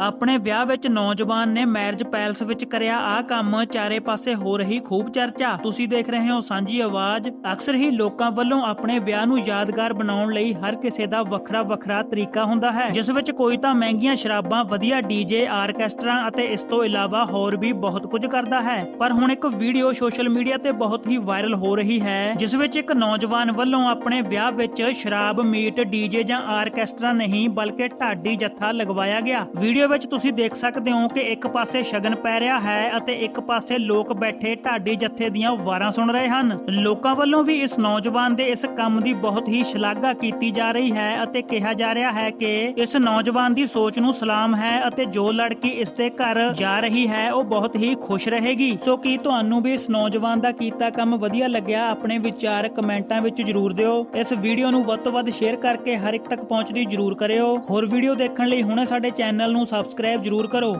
ਆਪਣੇ ਵਿਆਹ ਵਿੱਚ ਨੌਜਵਾਨ ਨੇ ਮੈਰਿਜ ਪੈਲਸ ਵਿੱਚ ਕਰਿਆ ਆ ਕੰਮ। ਚਾਰੇ ਪਾਸੇ ਹੋ ਰਹੀ ਖੂਬ ਚਰਚਾ। ਤੁਸੀਂ ਦੇਖ ਰਹੇ ਹੋ ਸਾਂਝੀ ਆਵਾਜ਼। ਅਕਸਰ ਹੀ ਲੋਕਾਂ ਵੱਲੋਂ ਆਪਣੇ ਵਿਆਹ ਨੂੰ ਯਾਦਗਾਰ ਬਣਾਉਣ ਲਈ ਹਰ ਕਿਸੇ ਦਾ ਵੱਖਰਾ ਵੱਖਰਾ ਤਰੀਕਾ ਹੁੰਦਾ ਹੈ। ਜਿਸ ਵਿੱਚ ਕੋਈ ਤਾਂ ਮਹਿੰਗੀਆਂ ਸ਼ਰਾਬਾਂ, ਵਧੀਆ ਡੀਜੇ ਆਰਕੈਸਟਰਾ ਅਤੇ ਇਸ ਤੋਂ ਇਲਾਵਾ ਹੋਰ ਵੀ ਬਹੁਤ ਕੁਝ ਕਰਦਾ ਹੈ। ਪਰ ਹੁਣ ਇੱਕ ਵੀਡੀਓ ਸੋਸ਼ਲ ਮੀਡੀਆ ਤੇ ਬਹੁਤ ਹੀ ਵਾਇਰਲ ਹੋ ਰਹੀ ਹੈ, ਜਿਸ ਵਿੱਚ ਇੱਕ ਨੌਜਵਾਨ ਵੱਲੋਂ ਆਪਣੇ ਵਿਆਹ ਵਿੱਚ ਸ਼ਰਾਬ, ਮੀਟ ਡੀਜੇ ਜਾਂ ਆਰਕੈਸਟਰਾ ਨਹੀਂ, ਬਲਕਿ ਢਾਡੀ ਜੱਥਾ ਲਗਵਾਇਆ ਗਿਆ। ਵੀਡੀਓ ਵਿੱਚ ਤੁਸੀਂ ਦੇਖ ਸਕਦੇ ਹੋ ਕਿ ਇੱਕ ਪਾਸੇ ਸ਼ਗਨ ਪੈ ਰਿਹਾ ਹੈ ਅਤੇ ਇੱਕ ਪਾਸੇ ਲੋਕ ਬੈਠੇ ਢਾਡੀ ਜੱਥੇ ਦੀਆਂ ਵਾਰਾਂ ਸੁਣ ਰਹੇ ਹਨ। ਲੋਕਾਂ ਵੱਲੋਂ ਵੀ ਇਸ ਨੌਜਵਾਨ ਦੇ ਇਸ ਕੰਮ ਦੀ ਬਹੁਤ ਹੀ ਸ਼ਲਾਘਾ ਕੀਤੀ ਜਾ ਰਹੀ ਹੈ ਅਤੇ ਕਿਹਾ ਜਾ ਰਿਹਾ ਹੈ ਕਿ ਇਸ ਨੌਜਵਾਨ ਦੀ ਸੋਚ ਨੂੰ ਸਲਾਮ ਹੈ ਅਤੇ ਜੋ ਲੜਕੀ ਇਸ ਦੇ ਘਰ ਜਾ ਰਹੀ ਹੈ, ਉਹ ਬਹੁਤ ਹੀ ਖੁਸ਼ ਰਹੇਗੀ। ਸੋ ਕੀ ਤੁਹਾਨੂੰ ਵੀ ਇਸ ਨੌਜਵਾਨ ਦਾ ਕੀਤਾ ਕੰਮ ਵਧੀਆ ਲੱਗਿਆ? ਆਪਣੇ ਵਿਚਾਰ ਕਮੈਂਟਾਂ ਵਿੱਚ ਜਰੂਰ ਦਿਓ। ਇਸ ਵੀਡੀਓ ਨੂੰ ਵੱਧ ਤੋਂ ਵੱਧ ਸ਼ੇਅਰ ਕਰਕੇ ਹਰ ਇੱਕ ਤੱਕ ਪਹੁੰਚਦੀ ਜਰੂਰ ਕਰਿਓ। ਹੋਰ ਵੀਡੀਓ ਦੇਖਣ ਲਈ ਹੁਣੇ ਸਾਡੇ ਚੈਨਲ ਨੂੰ ਸਬਸਕ੍ਰਾਈਬ ਜਰੂਰ ਕਰੋ।